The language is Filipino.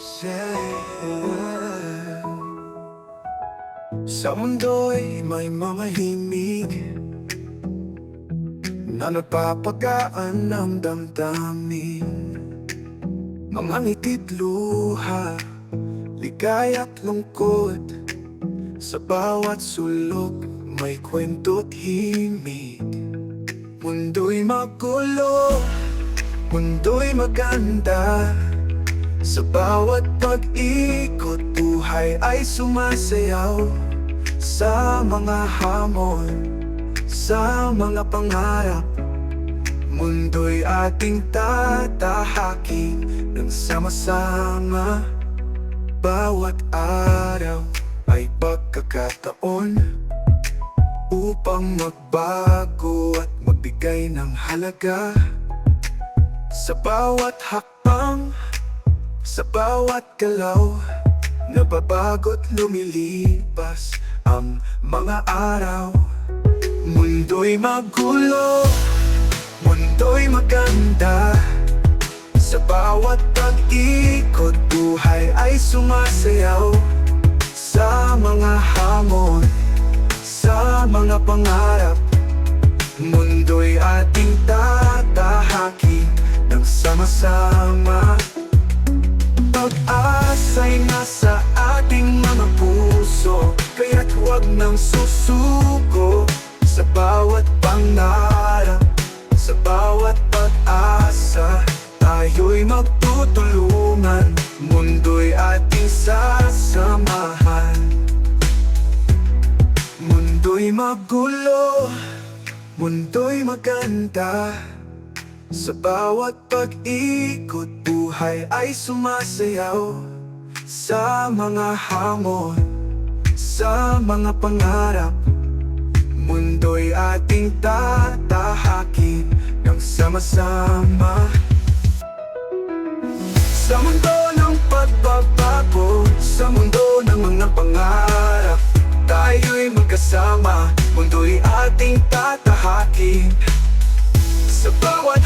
Sa mundo'y may mga himig. Na nagpapagaan ng damdamin. Mga ngitid luha Ligaya't lungkot. Sa bawat sulok May kwento't himig. Mundo'y magulo Mundo'y maganda Sa bawat pag-ikot Buhay ay sumasayaw. Sa mga hamon Sa mga pangarap Mundo'y ating tatahakin Nang sama-sama. Bawat araw ay pagkakataon Upang magbago at magbigay ng halaga. Sa bawat hakbang Sa bawat galaw Nababago't lumilipas Ang mga araw. Mundo'y magulo Mundo'y maganda. Sa bawat pag-ikot Buhay ay sumasayaw. Sa mga hamon Sa mga pangarap Mundo'y ating tatahakin susuko Sa bawat pangarap Sa bawat pag-asa. Tayo'y magtutulungan Mundo'y ating sasamahan. Mundo'y magulo Mundo'y maganda. Sa bawat pag-ikot Buhay ay sumasayaw Sa mga hamon Sa mga pangarap. Mundo'y ating tatahakin Nang sama-sama. Sa mundo ng pagbabago Sa mundo ng mga pangarap Tayo'y magkasama. Mundo'y ating tatahakin. Sa bawat